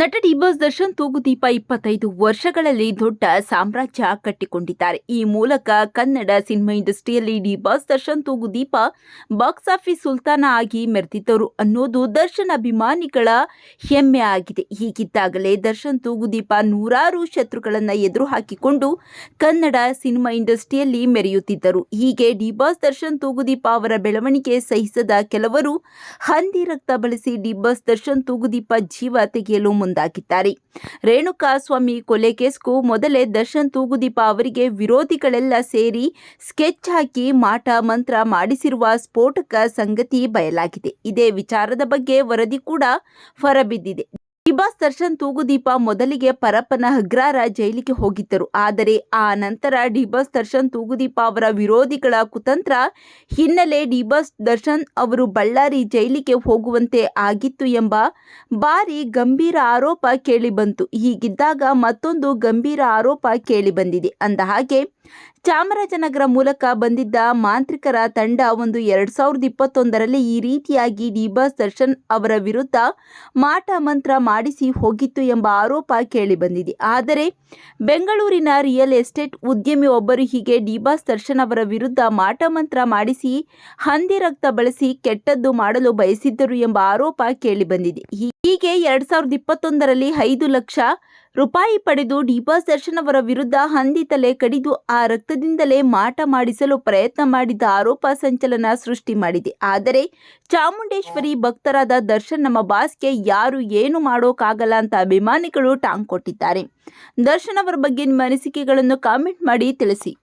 ನಟ D boss Darshan Thoogudeepa ಇಪ್ಪತ್ತೈದು ವರ್ಷಗಳಲ್ಲಿ ದೊಡ್ಡ ಸಾಮ್ರಾಜ್ಯ ಕಟ್ಟಿಕೊಂಡಿದ್ದಾರೆ. ಈ ಮೂಲಕ ಕನ್ನಡ ಸಿನಿಮಾ ಇಂಡಸ್ಟ್ರಿಯಲ್ಲಿ D boss Darshan Thoogudeepa box office ಸುಲ್ತಾನ ಆಗಿ ಮೆರೆದಿದ್ದರು ಅನ್ನೋದು ದರ್ಶನ್ ಅಭಿಮಾನಿಗಳ ಹೆಮ್ಮೆ ಆಗಿದೆ. ಹೀಗಿದ್ದಾಗಲೇ ದರ್ಶನ್ ತೂಗುದೀಪ ನೂರಾರು ಶತ್ರುಗಳನ್ನು ಎದುರು ಹಾಕಿಕೊಂಡು ಕನ್ನಡ ಸಿನಿಮಾ ಇಂಡಸ್ಟ್ರಿಯಲ್ಲಿ ಮೆರೆಯುತ್ತಿದ್ದರು. ಹೀಗೆ ಡಿ ಬಾಸ್ ದರ್ಶನ್ ತೂಗುದೀಪ ಅವರ ಬೆಳವಣಿಗೆ ಸಹಿಸದ ಕೆಲವರು ಹಂದಿ ರಕ್ತ ಬಳಸಿ ಡಿ ಬಾಸ್ ದರ್ಶನ್ ತೂಗುದೀಪ ಜೀವ ತೆಗೆಯಲು ಮುಂದಾಗಿದ್ದಾರೆ. ರೇಣುಕಾ ಸ್ವಾಮಿ ಕೊಲೆ ಕೇಸ್ಗೂ ಮೊದಲೇ ದರ್ಶನ್ ತೂಗುದೀಪ ಅವರಿಗೆ ವಿರೋಧಿಗಳೆಲ್ಲ ಸೇರಿ ಸ್ಕೆಚ್ ಹಾಕಿ ಮಾಟ ಮಂತ್ರ ಮಾಡಿಸಿರುವ ಸ್ಫೋಟಕ ಸಂಗತಿ ಬಯಲಾಗಿದೆ. ಇದೇ ವಿಚಾರದ ಬಗ್ಗೆ ವರದಿ ಕೂಡ ಹೊರಬಿದ್ದಿದೆ. ಡಿಬಾಸ್ ದರ್ಶನ್ ತೂಗುದೀಪ ಮೊದಲಿಗೆ ಪರಪ್ಪನ ಹಗ್ರಾರ ಜೈಲಿಗೆ ಹೋಗಿದ್ದರು. ಆದರೆ ಆ ನಂತರ ಡಿಬಸ್ ದರ್ಶನ್ ತೂಗುದೀಪ ಅವರ ವಿರೋಧಿಗಳ ಕುತಂತ್ರ ಹಿನ್ನೆಲೆ ಡಿಬಸ್ ದರ್ಶನ್ ಅವರು ಬಳ್ಳಾರಿ ಜೈಲಿಗೆ ಹೋಗುವಂತೆ ಆಗಿತ್ತು ಎಂಬ ಬಾರಿ ಗಂಭೀರ ಆರೋಪ ಕೇಳಿಬಂತು. ಹೀಗಿದ್ದಾಗ ಮತ್ತೊಂದು ಗಂಭೀರ ಆರೋಪ ಕೇಳಿಬಂದಿದೆ. ಅಂದ ಹಾಗೆ ಚಾಮರಾಜನಗರ ಮೂಲಕ ಬಂದಿದ್ದ ಮಾಂತ್ರಿಕರ ತಂಡ ಒಂದು ಎರಡ್ ಸಾವಿರದ ಇಪ್ಪತ್ತೊಂದರಲ್ಲಿ ಈ ರೀತಿಯಾಗಿ ಡಿಬಾಸ್ ದರ್ಶನ್ ಅವರ ವಿರುದ್ಧ ಮಾಟ ಮಂತ್ರ ಮಾಡಿಸಿ ಹೋಗಿತ್ತು ಎಂಬ ಆರೋಪ ಕೇಳಿಬಂದಿದೆ ಆದರೆ ಬೆಂಗಳೂರಿನ ರಿಯಲ್ ಎಸ್ಟೇಟ್ ಉದ್ಯಮಿ ಒಬ್ಬರು ಹೀಗೆ ಡಿಬಾಸ್ ದರ್ಶನ್ ಅವರ ವಿರುದ್ಧ ಮಾಟ ಮಂತ್ರ ಮಾಡಿಸಿ ಹಂದಿ ರಕ್ತ ಬಳಸಿ ಕೆಟ್ಟದ್ದು ಮಾಡಲು ಬಯಸಿದ್ದರು ಎಂಬ ಆರೋಪ ಕೇಳಿಬಂದಿದೆ ಹೀಗೆ ಎರಡ್ ಸಾವಿರದ ಇಪ್ಪತ್ತೊಂದರಲ್ಲಿ ಐದು ಲಕ್ಷ ರೂಪಾಯಿ ಪಡೆದು ಡಿಬಾಸ್ ದರ್ಶನ್ ಅವರ ವಿರುದ್ಧ ಹಂದಿ ತಲೆ ಕಡಿದು ಆ ರಕ್ತದಿಂದಲೇ ಮಾಟ ಮಾಡಿಸಲು ಪ್ರಯತ್ನ ಮಾಡಿದ್ದ ಆರೋಪ ಸಂಚಲನ ಸೃಷ್ಟಿ ಮಾಡಿದೆ. ಆದರೆ ಚಾಮುಂಡೇಶ್ವರಿ ಭಕ್ತರಾದ ದರ್ಶನ್ ನಮ್ಮ ಬಾಸ್ಗೆ ಯಾರು ಏನು ಮಾಡೋಕ್ಕಾಗಲ್ಲ ಅಂತ ಅಭಿಮಾನಿಗಳು ಟಾಂಗ್ ಕೊಟ್ಟಿದ್ದಾರೆ. ದರ್ಶನ್ ಅವರ ಬಗ್ಗೆ ನಿಮ್ಮ ಅನಿಸಿಕೆಗಳನ್ನು ಕಾಮೆಂಟ್ ಮಾಡಿ ತಿಳಿಸಿ.